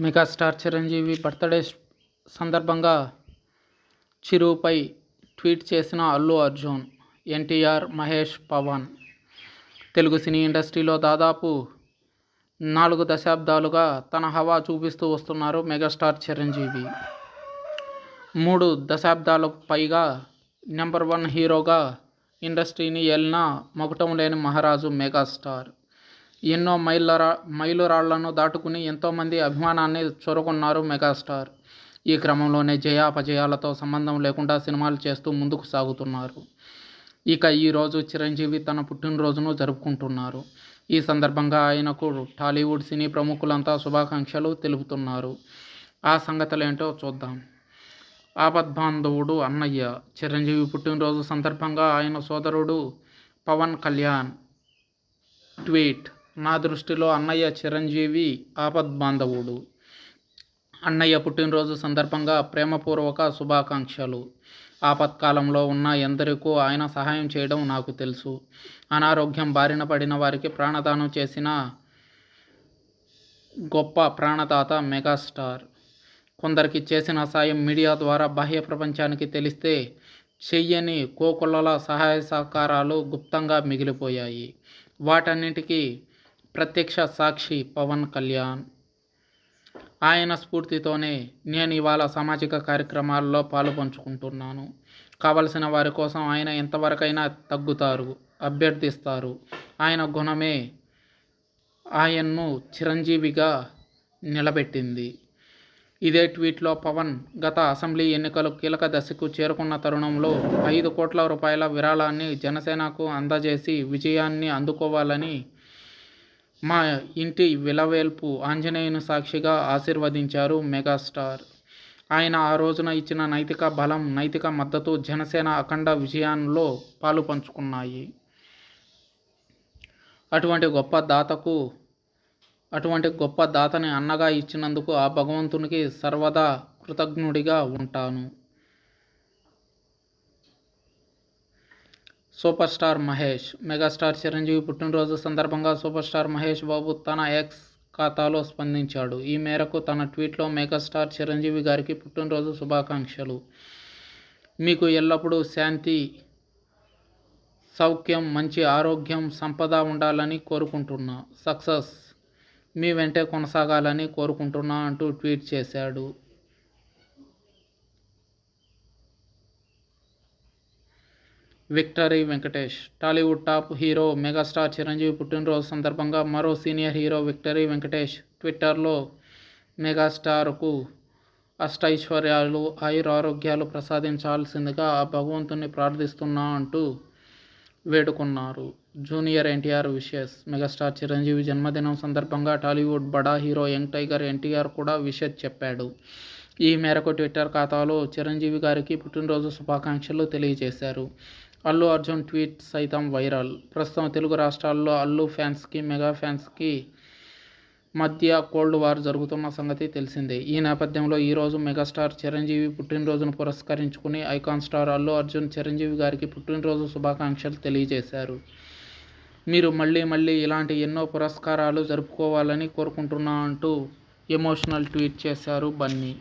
Megastar Chiranjeevi birthday సందర్భంగా చిరుపై tweet చేసిన అల్లు అర్జున్ ఎన్టీఆర్ మహేష్ పవన్. తెలుగు సినీ ఇండస్ట్రీలో దాదాపు నాలుగు దశాబ్దాలుగా తన హవా చూపిస్తూ వస్తున్నారు మెగాస్టార్ చిరంజీవి. మూడు దశాబ్దాలకు పైగా నెంబర్ వన్ హీరోగా ఇండస్ట్రీని ఏలిన మకుటం లేని మహారాజు మెగాస్టార్ ఎన్నో మైళ్ళ మైలురాళ్ళను దాటుకుని ఎంతోమంది అభిమానాన్ని చొరుకున్నారు మెగాస్టార్. ఈ క్రమంలోనే జయాపజయాలతో సంబంధం లేకుండా సినిమాలు చేస్తూ ముందుకు సాగుతున్నారు. ఇక ఈరోజు చిరంజీవి తన పుట్టినరోజును జరుపుకుంటున్నారు. ఈ సందర్భంగా ఆయనకు టాలీవుడ్ సినీ ప్రముఖులంతా శుభాకాంక్షలు తెలుపుతున్నారు. ఆ సంగతులేంటో చూద్దాం. ఆపద్బాంధవుడు అన్నయ్య చిరంజీవి పుట్టినరోజు సందర్భంగా ఆయన సోదరుడు పవన్ కళ్యాణ్ ట్వీట్. నా దృష్టిలో అన్నయ్య చిరంజీవి ఆపద్బాంధవుడు. అన్నయ్య పుట్టినరోజు సందర్భంగా ప్రేమపూర్వక శుభాకాంక్షలు. ఆపత్కాలంలో ఉన్న ఎందరికో ఆయన సహాయం చేయడం నాకు తెలుసు. అనారోగ్యం బారిన పడిన వారికి ప్రాణదానం చేసిన గొప్ప ప్రాణదాత మెగాస్టార్. కొందరికి చేసిన సాయం మీడియా ద్వారా బాహ్య ప్రపంచానికి తెలిస్తే చెయ్యని కోకొల్లల సహాయ సహకారాలు గుప్తంగా మిగిలిపోయాయి. వాటన్నిటికీ ప్రత్యక్ష సాక్షి పవన్ కళ్యాణ్. ఆయన స్ఫూర్తితోనే నేను ఇవాళ సామాజిక కార్యక్రమాల్లో పాలు పంచుకుంటున్నాను కావలసిన వారి కోసం ఆయన ఎంతవరకైనా తగ్గుతారు అభ్యర్థిస్తారు. ఆయన గుణమే ఆయన్ను చిరంజీవిగా నిలబెట్టింది. ఇదే ట్వీట్లో పవన్ గత అసెంబ్లీ ఎన్నికలు కీలక దశకు చేరుకున్న తరుణంలో ఐదు కోట్ల రూపాయల విరాళాన్ని జనసేనకు అందజేసి విజయాన్ని అందుకోవాలని మా ఇంటి విలవేల్పు ఆంజనేయుని సాక్షిగా ఆశీర్వదించారు మెగాస్టార్. ఆయన ఆ రోజున ఇచ్చిన నైతిక బలం నైతిక మద్దతు జనసేన అఖండ విజయాల్లో పాలు పంచుకున్నాయి. అటువంటి గొప్ప దాతకు అటువంటి గొప్ప దాతని అన్నగా ఇచ్చినందుకు ఆ భగవంతునికి సర్వదా కృతజ్ఞుడిగా ఉంటాను. Super star Mahesh. Megastar Chiranjeevi పుట్టినరోజు సందర్భంగా సూపర్ స్టార్ మహేష్ బాబు తన ఎక్స్ ఖాతాలో స్పందించాడు. ఈ మేరకు తన ట్వీట్లో మెగాస్టార్ చిరంజీవి గారికి పుట్టినరోజు శుభాకాంక్షలు. మీకు ఎల్లప్పుడూ శాంతి సౌఖ్యం మంచి ఆరోగ్యం సంపద ఉండాలని కోరుకుంటున్నా. సక్సెస్ మీ వెంటే కొనసాగాలని కోరుకుంటున్నా అంటూ ట్వీట్ చేశాడు. Victory Venkatesh. Tollywood top hero megastar Chiranjeevi పుట్టినరోజు సందర్భంగా మరో సీనియర్ హీరో విక్టరీ వెంకటేష్ ట్విట్టర్లో మెగాస్టార్కు అష్టైశ్వర్యాలు ఆయురారోగ్యాలు ప్రసాదించాల్సిందిగా ఆ భగవంతుని ప్రార్థిస్తున్నా అంటూ వేడుకున్నారు. Junior NTR wishes. Megastar Chiranjeevi జన్మదినం సందర్భంగా టాలీవుడ్ బడా హీరో యంగ్ టైగర్ ఎన్టీఆర్ కూడా విషెస్ చెప్పాడు. ఈ మేరకు ట్విట్టర్ ఖాతాలో చిరంజీవి గారికి పుట్టినరోజు శుభాకాంక్షలు తెలియజేశారు. అల్లు అర్జున్ ట్వీట్ సైతం వైరల్. ప్రస్తుతం తెలుగు రాష్ట్రాల్లో అల్లు ఫ్యాన్స్కి మెగా ఫ్యాన్స్కి మధ్య కోల్డ్ వార్ జరుగుతున్న సంగతి తెలిసిందే. ఈ నేపథ్యంలో ఈరోజు మెగాస్టార్ చిరంజీవి పుట్టినరోజును పురస్కరించుకుని ఐకాన్ స్టార్ అల్లు అర్జున్ చిరంజీవి గారికి పుట్టినరోజు శుభాకాంక్షలు తెలియజేశారు. మీరు మళ్ళీ మళ్ళీ ఇలాంటి ఎన్నో పురస్కారాలు జరుపుకోవాలని కోరుకుంటున్నా అంటూ ఎమోషనల్ ట్వీట్ చేశారు బన్నీ.